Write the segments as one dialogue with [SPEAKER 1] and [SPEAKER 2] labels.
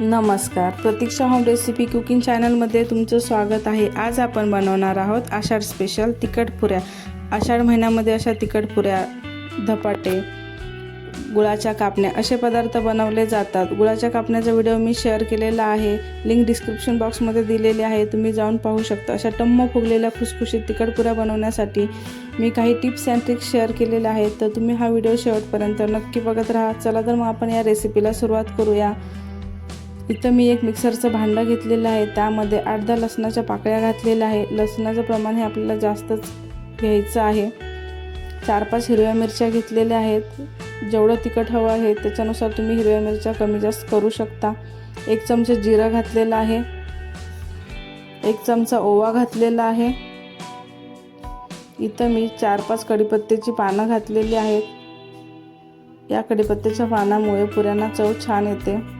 [SPEAKER 1] नमस्कार. प्रतीक्षा home recipe cooking चॅनलमध्ये तुमचं स्वागत आहे. आज आपण बनवणार आहोत आषाढ स्पेशल तिखट पुऱ्या. आषाढ महिन्यामध्ये अशा तिखट पुऱ्या धपाटे गुळाच्या कापण्या असे पदार्थ बनवले जातात. गुळाच्या कापण्याचा व्हिडिओ मी शेअर केलेला आहे. लिंक डिस्क्रिप्शन बॉक्समध्ये दिलेली आहे. तुम्ही जाऊन पाहू शकता. अशा टम्म फुगलेल्या खुसखुशीत तिखट पुऱ्या बनवण्यासाठी मी काही टिप्स अँड ट्रिक्स शेअर केलेल्या आहेत. तर तुम्ही हा व्हिडिओ शेवटपर्यंत नक्की बघत राहा. चला तर मग आपण या रेसिपीला सुरुवात करूया. इथं मी एक मिक्सरचं भांडं घेतलेलं आहे. त्यामध्ये आठ दहा लसणाच्या पाकळ्या घातलेल्या आहे. लसणाचं प्रमाण हे आपल्याला जास्तच घ्यायचं आहे. चार पाच हिरव्या मिरच्या घेतलेल्या आहेत. जेवढं तिखट हवं आहे त्याच्यानुसार तुम्ही हिरव्या मिरच्या कमी जास्त करू शकता. एक चमचा जिरं घातलेलं आहे. एक चमचा ओवा घातलेला आहे. इथं मी चार पाच कडीपत्त्याची पानं घातलेली आहेत. या कडीपत्त्याच्या पानामुळे पुऱ्यांना चव छान येते.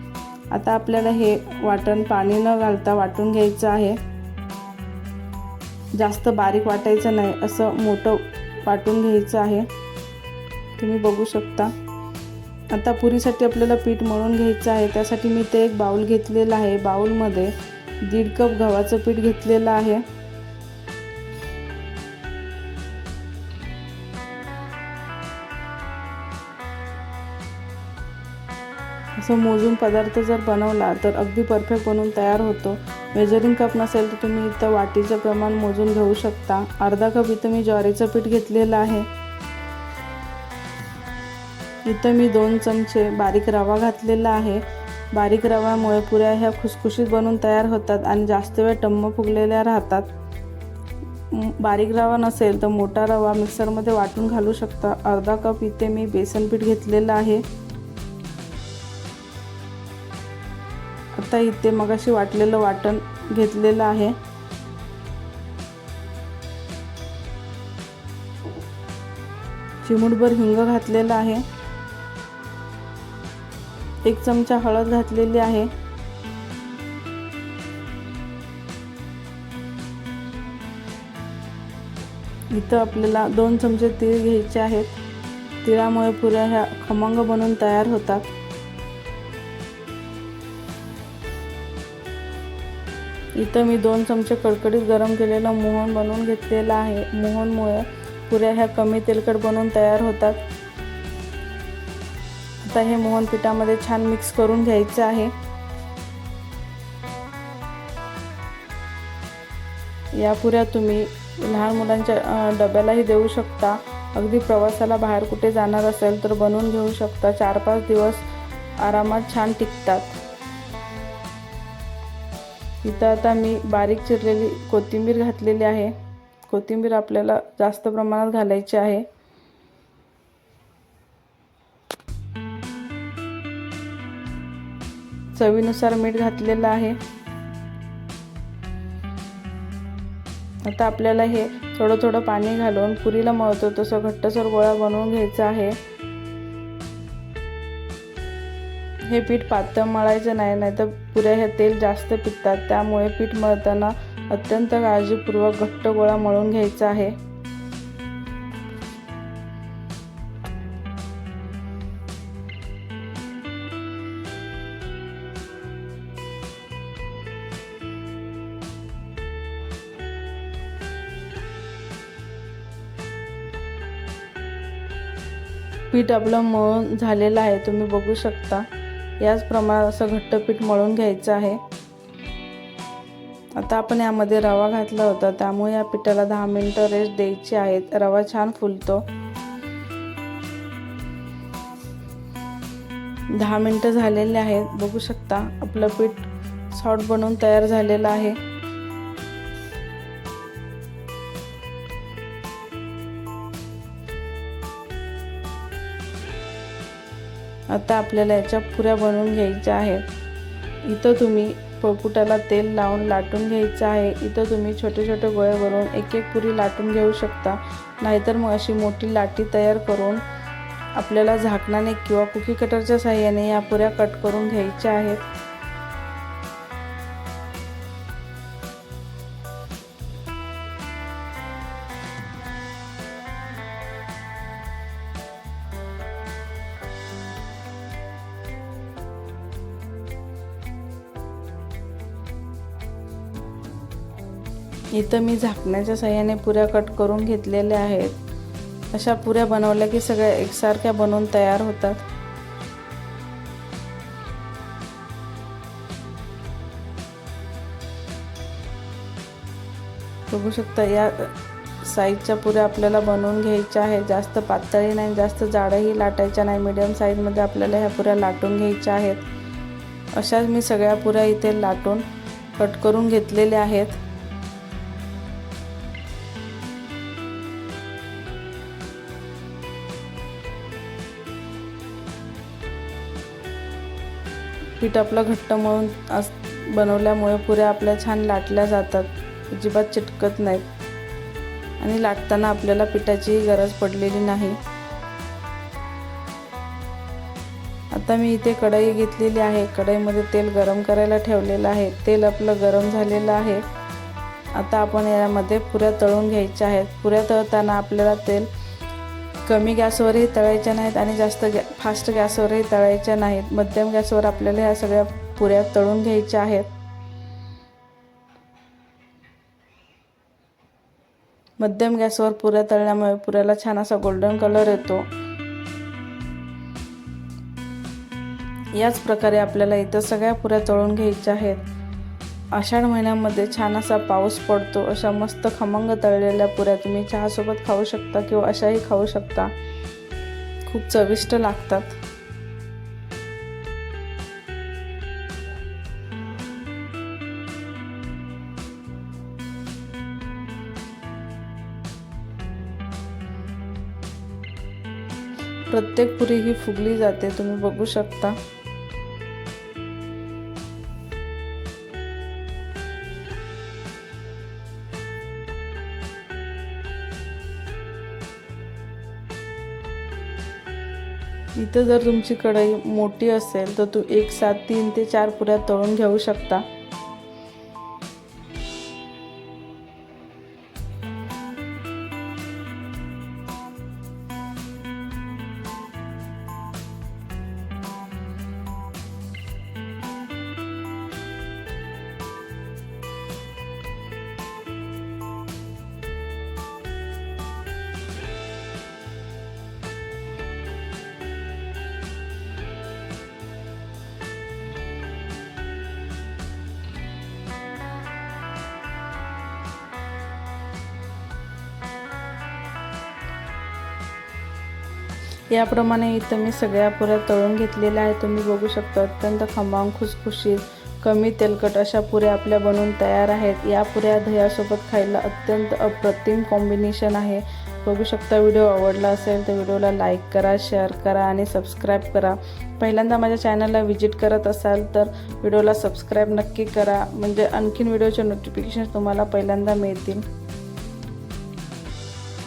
[SPEAKER 1] आता आपल्याला हे वाटण पाणी न घालता वाटून घ्यायचं आहे. जास्त बारीक वाटायचं नाही असं मोठं वाटून घ्यायचं आहे. तुम्ही बघू शकता. आता पुरीसाठी आपल्याला पीठ मळून घ्यायचं आहे. त्यासाठी मी ते एक बाऊल घेतलेलं आहे. बाऊलमध्ये दीड कप गव्हाचं पीठ घेतलेलं आहे. असं मोजून पदार्थ जर बनवला तर अगदी परफेक्ट बनवून तयार होतो. मेजरिंग कप नसेल तर तुम्ही इथं वाटीचं प्रमाण मोजून घेऊ शकता. अर्धा कप इथं मी ज्वारीचं पीठ घेतलेलं आहे. इथं मी दोन चमचे बारीक रवा घातलेला आहे. बारीक रव्यामुळे पुऱ्या ह्या खुसखुशीत बनून तयार होतात आणि जास्त वेळ टम्म फुगलेल्या राहतात. बारीक रवा नसेल तर मोठा रवा मिक्सरमध्ये वाटून घालू शकता. अर्धा कप इथे मी बेसन पीठ घेतलेलं आहे. आता इथे मगाशी वाटलेलं वाटण घेतलेलं आहे. चिमूटभर हिंग घातलेलं आहे. एक चमचा हळद घातलेली आहे. इथं आपल्याला दोन चमचे तीळ घ्यायचे आहेत. तिळामुळे पुऱ्या ह्या खमंग बनून तयार होतात. इथं मी दोन चमचे कडकडीत गरम केलेलं मोहन बनवून घेतलेलं आहे. मोहनमुळे पुऱ्या ह्या कमी तेलकट बनवून तयार होतात. आता हे मोहन पिठामध्ये छान मिक्स करून घ्यायचं आहे. या पुऱ्या तुम्ही लहान मुलांच्या डब्यालाही देऊ शकता. अगदी प्रवासाला बाहेर कुठे जाणार असेल तर बनवून घेऊ शकता. चार पाच दिवस आरामात छान टिकतात. इथं आता मी बारीक चिरलेली कोथिंबीर घातलेली आहे. कोथिंबीर आपल्याला जास्त प्रमाणात घालायची आहे. चवीनुसार मीठ घातलेलं आहे. आता आपल्याला हे थोडं थोडं पाणी घालून पुरीला मळतो. तसं घट्टसर गोळा बनवून घ्यायचा आहे. हे पीठ पातळ मळायचं नाही नाही तर पुऱ्या हे तेल जास्त पिकतात त्यामुळे पीठ मळताना अत्यंत काळजीपूर्वक घट्ट गोळा मळून घ्यायचा आहे. पीठ आपलं मळून झालेलं आहे तुम्ही बघू शकता. याच प्रमाणात असं घट्ट पीठ मळून घ्यायचं आहे. आता आपण यामध्ये रवा घातला होता त्यामुळे या पिठाला दहा मिनटं रेस्ट द्यायची आहेत. रवा छान फुलतो. दहा मिनटं झालेले आहेत. बघू शकता आपलं पीठ सॉफ्ट बनवून तयार झालेलं आहे. आता आपल्याला याच्या पुऱ्या बनवून घ्यायच्या आहेत. इथं तुम्ही पोपुटाला तेल लावून लाटून घ्यायचं आहे. इथं तुम्ही छोटे छोटे गोळे भरून एक एक पुरी लाटून घेऊ शकता. नाहीतर मग अशी मोठी लाटी तयार करून आपल्याला झाकणाने किंवा कुकी कटरच्या साह्याने या पुऱ्या कट करून घ्यायच्या आहेत. इथं मी झाकण्याच्या साह्याने पुऱ्या कट करून घेतलेल्या आहेत. अशा पुऱ्या बनवल्या की सगळ्या एकसारख्या बनवून तयार होतात. बघू शकता या साईजच्या पुऱ्या आपल्याला बनवून घ्यायच्या आहेत. जास्त पातळी नाही जास्त जाडही लाटायच्या नाही. मिडियम साईजमध्ये आपल्याला ह्या पुऱ्या लाटून घ्यायच्या आहेत. अशाच मी सगळ्या पुऱ्या इथे लाटून कट करून घेतलेल्या आहेत. पीठ आपलं घट्ट मळून अस बनवल्यामुळे पुऱ्या आपल्या छान लाटल्या जातात. अजिबात चिटकत नाहीत. आणि लाटताना आपल्याला पिठाचीही गरज पडलेली नाही. आता मी इथे कढई घेतलेली आहे. कढईमध्ये तेल गरम करायला ठेवलेलं आहे. तेल आपलं गरम झालेलं आहे. आता आपण यामध्ये पुऱ्या तळून घ्यायच्या आहेत. पुऱ्या तळताना आपल्याला तेल कमी गॅसवरही तळायच्या नाहीत आणि जास्त गॅ फास्ट गॅसवरही तळायच्या नाहीत. मध्यम गॅसवर आपल्याला ह्या सगळ्या पुऱ्या तळून घ्यायच्या आहेत. मध्यम गॅसवर पुऱ्या तळल्यामुळे पुऱ्याला छान असा गोल्डन कलर येतो. याच प्रकारे आपल्याला इथं सगळ्या पुऱ्या तळून घ्यायच्या आहेत. आषाढ महिन्यामध्ये छान असा पाऊस पडतो अशा मस्त खमंग तळलेल्या पुऱ्या तुम्ही चहासोबत खाऊ शकता किंवा अशाही खाऊ शकता. खूप चविष्ट लागतात. प्रत्येक पुरी ही फुगली जाते तुम्ही बघू शकता. इथं जर तुमची कढई मोठी असेल तर तू एक सात तीन ते चार पुऱ्या तळून घेऊ शकता. याप्रमाणे इथं मी सगळ्या पुऱ्या तळून घेतलेल्या आहेत. तुम्ही बघू शकता अत्यंत खमांग खुसखुशीत कमी तेलकट अशा पुऱ्या आपल्या बनवून तयार आहेत. या पुऱ्या दह्यासोबत खायला अत्यंत अप्रतिम कॉम्बिनेशन आहे. बघू शकता व्हिडिओ आवडला असेल तर व्हिडिओला लाईक करा शेअर करा आणि सबस्क्राईब करा. पहिल्यांदा माझ्या चॅनलला व्हिजिट करत असाल तर व्हिडिओला सबस्क्राईब नक्की करा. म्हणजे आणखीन व्हिडिओचे नोटिफिकेशन तुम्हाला पहिल्यांदा मिळतील.